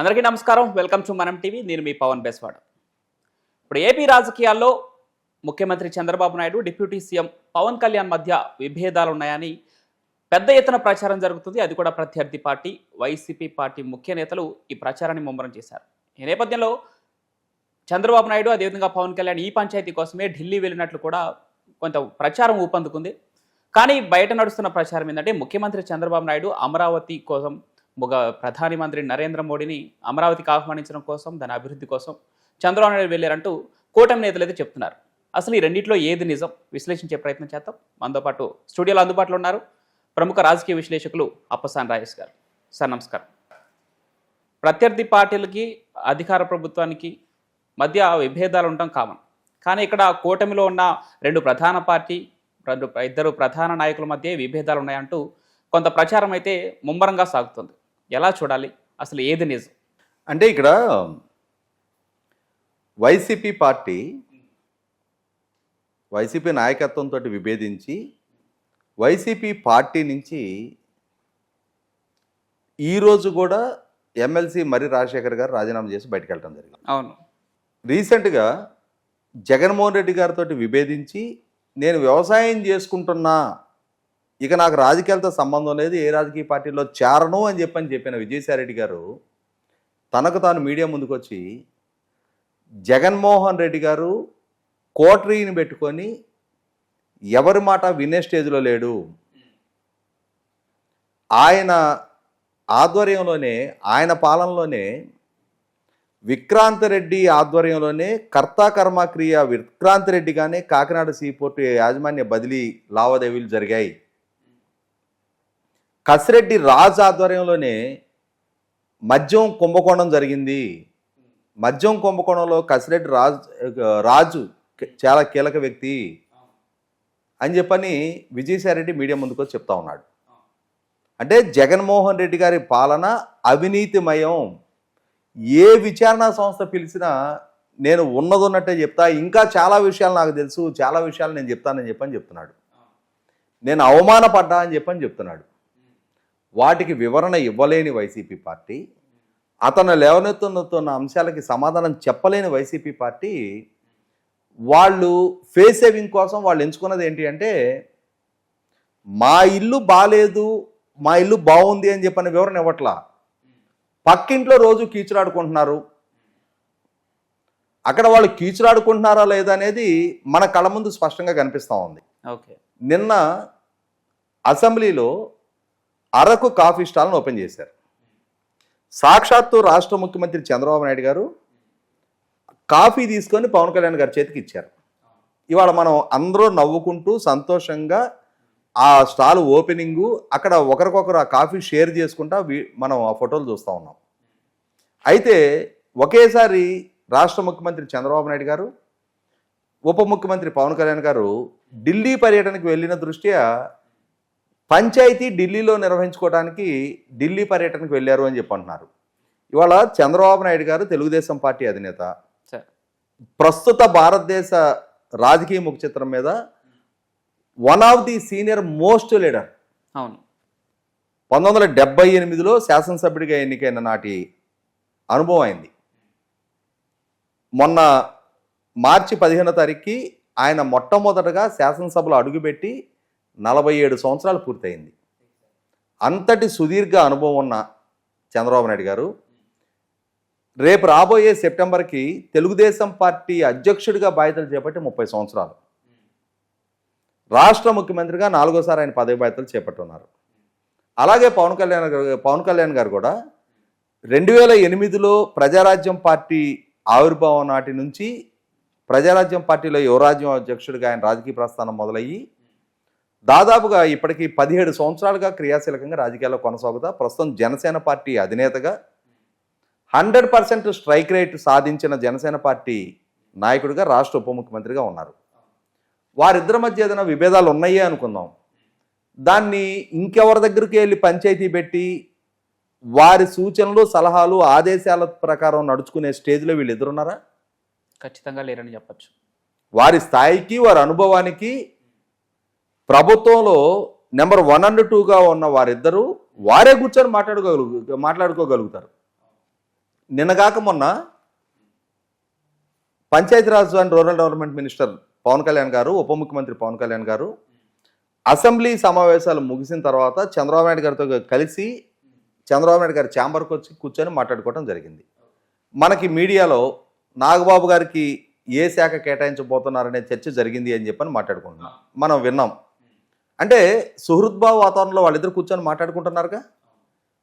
అందరికీ నమస్కారం. Welcome to Manam TV. నేను మీ పవన్ బెస్వాడ్. ఇప్పుడు ఏపీ రాజకీయాల్లో ముఖ్యమంత్రి చంద్రబాబు నాయుడు డిప్యూటీ సీఎం పవన్ కళ్యాణ్ మధ్య విభేదాలు ఉన్నాయని పెద్ద ఎత్తున ప్రచారం జరుగుతుంది. అది కూడా ప్రత్యర్థి పార్టీ వైసీపీ పార్టీ ముఖ్య నేతలు ఈ ప్రచారాన్ని ముమ్మరం చేశారు. ఈ నేపథ్యంలో చంద్రబాబు నాయుడు అదేవిధంగా పవన్ కళ్యాణ్ ఈ పంచాయతీ కోసమే ఢిల్లీ వెళ్ళినట్లు కూడా కొంత ప్రచారం ఊపందుకుంది. కానీ బయట నడుస్తున్న ప్రచారం ఏంటంటే ముఖ్యమంత్రి చంద్రబాబు నాయుడు అమరావతి కోసం ప్రధాని మంత్రి నరేంద్ర మోడీని అమరావతికి ఆహ్వానించడం కోసం దాని అభివృద్ధి కోసం చంద్రబాబు నాయుడు వెళ్ళారంటూ కూటమి నేతలు అయితే చెప్తున్నారు. అసలు ఈ రెండింటిలో ఏది నిజం? విశ్లేషించే ప్రయత్నం చేద్దాం. మనతో పాటు స్టూడియోలో అందుబాటులో ఉన్నారు ప్రముఖ రాజకీయ విశ్లేషకులు అప్పసాన్ రాజేష్ గారు. సార్ నమస్కారం. ప్రత్యర్థి పార్టీలకి అధికార ప్రభుత్వానికి మధ్య విభేదాలు ఉండటం కామన్. కానీ ఇక్కడ కూటమిలో ఉన్న రెండు ప్రధాన పార్టీ రెండు ఇద్దరు ప్రధాన నాయకుల మధ్య విభేదాలు ఉన్నాయంటూ కొంత ప్రచారం అయితే ముమ్మరంగా సాగుతుంది. ఎలా చూడాలి? అసలు ఏది నిజం? అంటే ఇక్కడ వైసీపీ పార్టీ వైసీపీ నాయకత్వంతో విభేదించి వైసీపీ పార్టీ నుంచి ఈరోజు కూడా ఎమ్మెల్సీ మరి రాజశేఖర్ గారు రాజీనామా చేసి బయటకు వెళ్ళడం జరిగింది. అవును. రీసెంట్గా జగన్మోహన్ రెడ్డి గారితో విభేదించి నేను వ్యవసాయం చేసుకుంటున్నా ఇక నాకు రాజకీయాలతో సంబంధం లేదు ఏ రాజకీయ పార్టీలో చేరను అని చెప్పని చెప్పిన విజయసాయిరెడ్డి గారు తనకు తాను మీడియా ముందుకొచ్చి జగన్మోహన్ రెడ్డి గారు కోటరీని పెట్టుకొని ఎవరి మాట వినే స్టేజ్లో లేడు. ఆయన ఆధ్వర్యంలోనే ఆయన పాలనలోనే విక్రాంతరెడ్డి ఆధ్వర్యంలోనే కర్తా విక్రాంతరెడ్డిగానే క్రియ రెడ్డిగానే కాకినాడ సీపోర్టు యాజమాన్య బదిలీ లావాదేవీలు జరిగాయి. కసిరెడ్డి రాజు ఆధ్వర్యంలోనే మద్యం కుంభకోణం జరిగింది. మద్యం కుంభకోణంలో కసిరెడ్డి రాజు రాజు చాలా కీలక వ్యక్తి అని చెప్పని విజయసాయిరెడ్డి మీడియా ముందుకు చెప్తా ఉన్నాడు. అంటే జగన్మోహన్ రెడ్డి గారి పాలన అవినీతిమయం. ఏ విచారణ సంస్థ పిలిచినా నేను ఉన్నదన్నట్టే చెప్తా ఇంకా చాలా విషయాలు నాకు తెలుసు చాలా విషయాలు నేను చెప్తానని చెప్పని చెప్తున్నాడు. నేను అవమానపడ్డా అని చెప్పని చెప్తున్నాడు. వాటికి వివరణ ఇవ్వలేని వైసీపీ పార్టీ అతను లేవనెత్తుతున్న అంశాలకి సమాధానం చెప్పలేని వైసీపీ పార్టీ వాళ్ళు ఫేస్ సేవింగ్ కోసం వాళ్ళు ఎంచుకున్నది ఏంటి అంటే మా ఇల్లు బాగాలేదు మా ఇల్లు బాగుంది అని చెప్పని వివరణ ఇవ్వట్లా. పక్కింట్లో రోజు కీచులాడుకుంటున్నారు. అక్కడ వాళ్ళు కీచులాడుకుంటున్నారా లేదా అనేది మన కళ్ళ ముందు స్పష్టంగా కనిపిస్తూ ఉంది. ఓకే. నిన్న అసెంబ్లీలో అరకు కాఫీ స్టాల్ను ఓపెన్ చేశారు. సాక్షాత్తు రాష్ట్ర ముఖ్యమంత్రి చంద్రబాబు నాయుడు గారు కాఫీ తీసుకొని పవన్ కళ్యాణ్ గారి చేతికి ఇచ్చారు. ఇవాళ మనం అందరూ నవ్వుకుంటూ సంతోషంగా ఆ స్టాల్ ఓపెనింగు అక్కడ ఒకరికొకరు ఆ కాఫీ షేర్ చేసుకుంటా మనం ఆ ఫోటోలు చూస్తూ ఉన్నాం. అయితే ఒకేసారి రాష్ట్ర ముఖ్యమంత్రి చంద్రబాబు నాయుడు గారు ఉప ముఖ్యమంత్రి పవన్ కళ్యాణ్ గారు ఢిల్లీ పర్యటనకు వెళ్ళిన దృష్ట్యా పంచాయతీ ఢిల్లీలో నిర్వహించుకోవడానికి ఢిల్లీ పర్యటనకు వెళ్ళారు అని చెప్పి అంటున్నారు ఇవాళ చంద్రబాబు నాయుడు గారు తెలుగుదేశం పార్టీ అధినేత. ప్రస్తుత భారతదేశ రాజకీయ ముఖ చిత్రం మీద one of the senior most leader అవును. పంతొమ్మిది వందల డెబ్బై ఎనిమిదిలో శాసనసభ్యుడిగా ఎన్నికైన నాటి అనుభవం అయింది. మొన్న మార్చి పదిహేనో తారీఖుకి ఆయన మొట్టమొదటగా శాసనసభలో అడుగుపెట్టి నలభై ఏడు సంవత్సరాలు పూర్తయింది. అంతటి సుదీర్ఘ అనుభవం ఉన్న చంద్రబాబు నాయుడు గారు రేపు రాబోయే సెప్టెంబర్కి తెలుగుదేశం పార్టీ అధ్యక్షుడిగా బాధ్యతలు చేపట్టి ముప్పై సంవత్సరాలు. రాష్ట్ర ముఖ్యమంత్రిగా నాలుగోసారి ఆయన పదవి బాధ్యతలు చేపట్టున్నారు. అలాగే పవన్ కళ్యాణ్ గారు పవన్ కళ్యాణ్ గారు కూడా రెండు వేల ఎనిమిదిలో ప్రజారాజ్యం పార్టీ ఆవిర్భావం నాటి నుంచి ప్రజారాజ్యం పార్టీలో యువరాజ్యం అధ్యక్షుడిగా ఆయన రాజకీయ ప్రస్థానం మొదలయ్యి దాదాపుగా ఇప్పటికీ పదిహేడు సంవత్సరాలుగా క్రియాశీలకంగా రాజకీయాల్లో కొనసాగుతా. ప్రస్తుతం జనసేన పార్టీ అధినేతగా హండ్రెడ్ పర్సెంట్ స్ట్రైక్ రేట్ సాధించిన జనసేన పార్టీ నాయకుడిగా రాష్ట్ర ఉప ముఖ్యమంత్రిగా ఉన్నారు. వారిద్దరి మధ్య ఏదైనా విభేదాలు ఉన్నాయే అనుకుందాం. దాన్ని ఇంకెవరి దగ్గరికి వెళ్ళి పంచాయతీ పెట్టి వారి సూచనలు సలహాలు ఆదేశాల ప్రకారం నడుచుకునే స్టేజ్లో వీళ్ళు ఎదురున్నారా ఖచ్చితంగా లేరని చెప్పొచ్చు. వారి స్థాయికి వారి అనుభవానికి ప్రభుత్వంలో నెంబర్ వన్ అండ్ టూగా ఉన్న వారిద్దరూ వారే కూర్చొని మాట్లాడుకోగలుగు మాట్లాడుకోగలుగుతారు. నిన్నగాక మొన్న Panchayati Raj and rural development minister Pawan Kalyan garu ఉప ముఖ్యమంత్రి పవన్ కళ్యాణ్ గారు అసెంబ్లీ సమావేశాలు ముగిసిన తర్వాత చంద్రబాబు నాయుడు గారితో కలిసి చంద్రబాబు నాయుడు గారి ఛాంబర్కి వచ్చి కూర్చొని మాట్లాడుకోవడం జరిగింది. మనకి మీడియాలో నాగబాబు గారికి ఏ శాఖ కేటాయించబోతున్నారనే చర్చ జరిగింది అని చెప్పని మాట్లాడుకుంటున్నాం. మనం విన్నాం. అంటే సుహృద్భావ వాతావరణంలో వాళ్ళిద్దరు కూర్చొని మాట్లాడుకుంటున్నారుగా?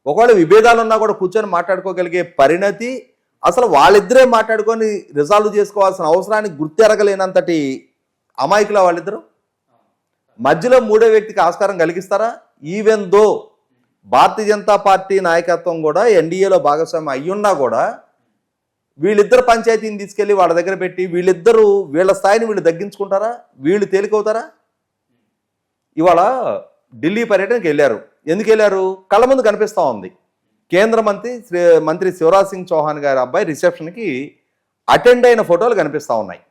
ఒకవేళ విభేదాలు ఉన్నా కూడా కూర్చొని మాట్లాడుకోగలిగే పరిణతి అసలు వాళ్ళిద్దరే మాట్లాడుకొని రిజాల్వ్ చేసుకోవాల్సిన అవసరాన్ని గుర్తెరగలేనంతటి అమాయకుల వాళ్ళిద్దరు? మధ్యలో మూడో వ్యక్తికి ఆస్కారం కలిగిస్తారా? Even though Bharatiya Janata party నాయకత్వం కూడా ఎన్డీఏలో భాగస్వామ్యం అయ్యున్నా కూడా వీళ్ళిద్దరు పంచాయతీని తీసుకెళ్ళి వాళ్ళ దగ్గర పెట్టి వీళ్ళిద్దరూ వీళ్ళ స్థాయిని వీళ్ళు తగ్గించుకుంటారా? వీళ్ళు తేలికవుతారా? ఇవాళ ఢిల్లీ పర్యటనకి వెళ్ళారు. ఎందుకు వెళ్ళారు? కళ్ళ ముందు కనిపిస్తూ ఉంది. కేంద్ర మంత్రి శ్రీ మంత్రి శివరాజ్ సింగ్ చౌహాన్ గారి అబ్బాయి రిసెప్షన్కి అటెండ్ అయిన ఫోటోలు కనిపిస్తూ ఉన్నాయి.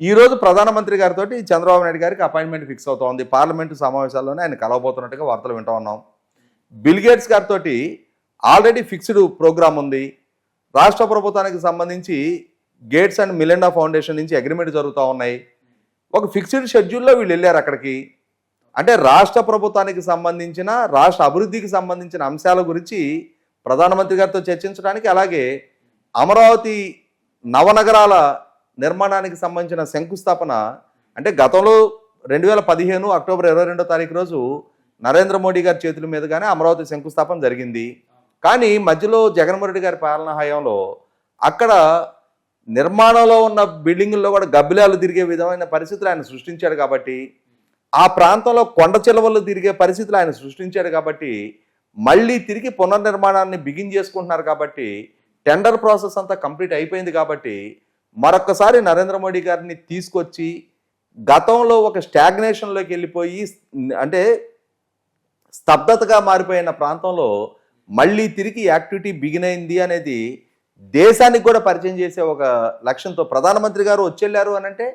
ఈరోజు ప్రధానమంత్రి గారితో చంద్రబాబు నాయుడు గారికి అపాయింట్మెంట్ ఫిక్స్ అవుతోంది ఉంది. పార్లమెంటు సమావేశాల్లోనే ఆయన కలవబోతున్నట్టుగా వార్తలు వింటూ ఉన్నాం. బిల్గేట్స్ గారితో ఆల్రెడీ ఫిక్స్డ్ ప్రోగ్రామ్ ఉంది. రాష్ట్ర ప్రభుత్వానికి సంబంధించి గేట్స్ అండ్ మిలెండా ఫౌండేషన్ నుంచి అగ్రిమెంట్ జరుగుతూ ఉన్నాయి. ఒక ఫిక్స్డ్ షెడ్యూల్లో వీళ్ళు వెళ్ళారు అక్కడికి. అంటే రాష్ట్ర ప్రభుత్వానికి సంబంధించిన రాష్ట్ర అభివృద్ధికి సంబంధించిన అంశాల గురించి ప్రధానమంత్రి గారితో చర్చించడానికి అలాగే అమరావతి నవనగరాల నిర్మాణానికి సంబంధించిన శంకుస్థాపన అంటే గతంలో రెండు వేల పదిహేను అక్టోబర్ ఇరవై రెండో తారీఖు రోజు నరేంద్ర మోడీ గారి చేతుల మీదుగానే అమరావతి శంకుస్థాపన జరిగింది. కానీ మధ్యలో జగన్మోహన్ రెడ్డి గారి పాలనా హయాంలో అక్కడ నిర్మాణంలో ఉన్న బిల్డింగుల్లో కూడా గబ్బిలాలు తిరిగే విధమైన పరిస్థితులు ఆయన సృష్టించాడు కాబట్టి ఆ ప్రాంతంలో కొండ చిలవలు తిరిగే పరిస్థితులు ఆయన సృష్టించాడు కాబట్టి మళ్ళీ తిరిగి పునర్నిర్మాణాన్ని బిగిన్ చేసుకుంటున్నారు కాబట్టి టెండర్ ప్రాసెస్ అంతా కంప్లీట్ అయిపోయింది కాబట్టి మరొకసారి నరేంద్ర మోడీ గారిని తీసుకొచ్చి గతంలో ఒక స్టాగ్నేషన్లోకి వెళ్ళిపోయి అంటే స్తబ్దతగా మారిపోయిన ప్రాంతంలో మళ్ళీ తిరిగి యాక్టివిటీ బిగిన్ అయింది అనేది దేశానికి కూడా పరిచయం చేసే ఒక లక్ష్యంతో ప్రధానమంత్రి గారు వచ్చెళ్ళారు అని అంటే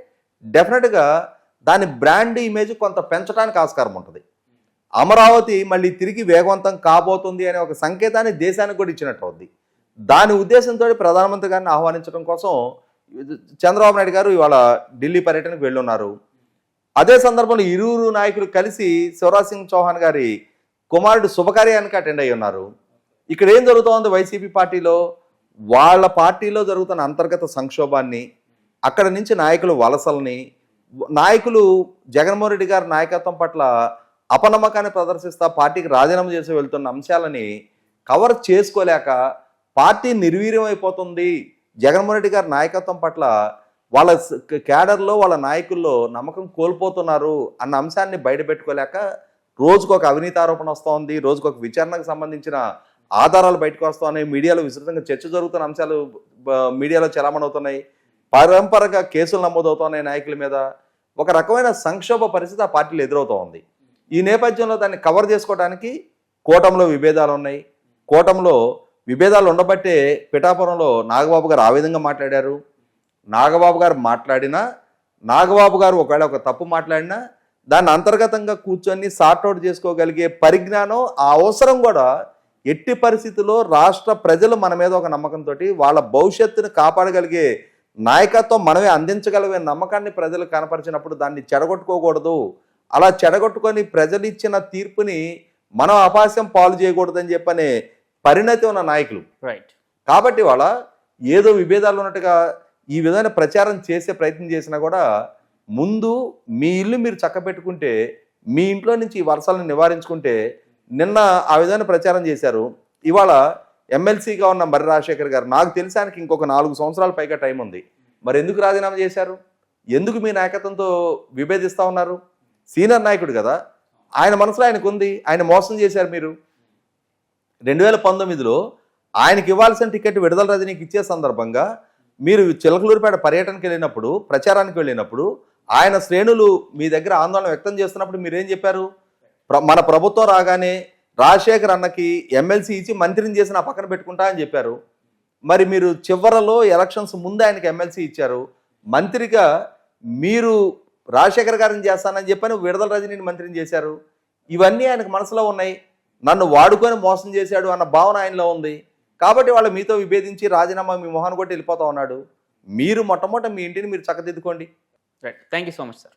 డెఫినెట్గా దాని బ్రాండ్ ఇమేజ్ కొంత పెంచడానికి ఆస్కారం ఉంటుంది. అమరావతి మళ్ళీ తిరిగి వేగవంతం కాబోతుంది అనే ఒక సంకేతాన్ని దేశానికి కూడా ఇచ్చినట్టు అవుద్ది. దాని ఉద్దేశంతో ప్రధానమంత్రి గారిని ఆహ్వానించడం కోసం చంద్రబాబు నాయుడు గారు ఇవాళ ఢిల్లీ పర్యటనకు వెళ్ళున్నారు. అదే సందర్భంలో ఇరువురు నాయకులు కలిసి శివరాజ్ సింగ్ చౌహాన్ గారి కుమారుడు శుభకార్యానికి అటెండ్ అయి ఉన్నారు. ఇక్కడ ఏం జరుగుతోంది వైసీపీ పార్టీలో? వాళ్ళ పార్టీలో జరుగుతున్న అంతర్గత సంక్షోభాన్ని అక్కడ నుంచి నాయకులు వలసల్ని నాయకులు జగన్మోహన్ రెడ్డి గారి నాయకత్వం పట్ల అపనమ్మకాన్ని ప్రదర్శిస్తా పార్టీకి రాజీనామా చేసి వెళ్తున్న అంశాలని కవర్ చేసుకోలేక పార్టీ నిర్వీర్యం అయిపోతుంది జగన్మోహన్ రెడ్డి గారి నాయకత్వం పట్ల వాళ్ళ క్యాడర్లో వాళ్ళ నాయకుల్లో నమ్మకం కోల్పోతున్నారు అన్న అంశాన్ని బయటపెట్టుకోలేక రోజుకు ఒక అవినీతి ఆరోపణ వస్తోంది. రోజుకు ఒక విచారణకు సంబంధించిన ఆధారాలు బయటకు వస్తున్నాయి. మీడియాలో విస్తృతంగా చర్చ జరుగుతున్న అంశాలు మీడియాలో చలామణి అవుతున్నాయి పరంపరగా కేసులు నమోదవుతున్నాయి నాయకుల మీద. ఒక రకమైన సంక్షోభ పరిస్థితి ఆ పార్టీలు ఎదురవుతూ ఉంది. ఈ నేపథ్యంలో దాన్ని కవర్ చేసుకోవడానికి కూటంలో విభేదాలు ఉన్నాయి. కూటంలో విభేదాలు ఉండబట్టే పిఠాపురంలో నాగబాబు గారు ఆ విధంగా మాట్లాడారు. నాగబాబు గారు మాట్లాడినా నాగబాబు గారు ఒకవేళ ఒక తప్పు మాట్లాడినా దాన్ని అంతర్గతంగా కూర్చొని సార్ట్అవుట్ చేసుకోగలిగే పరిజ్ఞానం ఆ అవసరం కూడా ఎట్టి పరిస్థితుల్లో రాష్ట్ర ప్రజలు మన మీద ఒక నమ్మకంతో వాళ్ళ భవిష్యత్తును కాపాడగలిగే నాయకత్వం మనమే అందించగలిగే నమ్మకాన్ని ప్రజలు కనపరిచినప్పుడు దాన్ని చెడగొట్టుకోకూడదు. అలా చెడగొట్టుకొని ప్రజలు ఇచ్చిన తీర్పుని మనం అపాస్యం పాలు చేయకూడదని చెప్పనే పరిణతి ఉన్న నాయకులు. రైట్ కాబట్టి వాళ్ళ ఏదో విభేదాలు ఉన్నట్టుగా ఈ విధమైన ప్రచారం చేసే ప్రయత్నం చేసినా కూడా ముందు మీ ఇల్లు మీరు చక్కబెట్టుకుంటే మీ ఇంట్లో నుంచి ఈ వర్షాలను నివారించుకుంటే నిన్న ఆ విధమైన ప్రచారం చేశారు. ఇవాళ ఎమ్మెల్సీగా ఉన్న మర్రి రాజశేఖర్ గారు నాకు తెలిసానికి ఇంకొక నాలుగు సంవత్సరాల పైగా టైం ఉంది. మరి ఎందుకు రాజీనామా చేశారు? ఎందుకు మీ నాయకత్వంతో విభేదిస్తా ఉన్నారు? సీనియర్ నాయకుడు కదా. ఆయన మనసులో ఆయనకు ఉంది. ఆయన మోసం చేశారు మీరు. రెండు వేల పంతొమ్మిదిలో ఆయనకి ఇవ్వాల్సిన టికెట్ విడుదల రజనీకి ఇచ్చే సందర్భంగా మీరు చిలకలూరుపేట పర్యటనకి వెళ్ళినప్పుడు ప్రచారానికి వెళ్ళినప్పుడు ఆయన శ్రేణులు మీ దగ్గర ఆందోళన వ్యక్తం చేస్తున్నప్పుడు మీరేం చెప్పారు? మన ప్రభుత్వం రాగానే రాజశేఖర్ అన్నకి ఎమ్మెల్సీ ఇచ్చి మంత్రిని చేసి నా పక్కన పెట్టుకుంటా అని చెప్పారు. మరి మీరు చివరలో ఎలక్షన్స్ ముందు ఆయనకి ఎమ్మెల్సీ ఇచ్చారు. మంత్రిగా మీరు రాజశేఖర్ గారిని చేస్తానని చెప్పని విడుదల రజనీని మంత్రిని చేశారు. ఇవన్నీ ఆయనకు మనసులో ఉన్నాయి. నన్ను వాడుకొని మోసం చేశాడు అన్న భావన ఆయనలో ఉంది. కాబట్టి వాళ్ళు మీతో విభేదించి రాజీనామా మీ మొహాన్ని కొట్టి వెళ్ళిపోతా ఉన్నాడు. మీరు మొట్టమొదట మీ ఇంటిని మీరు చక్కదిద్దుకోండి. Right thank you so much sir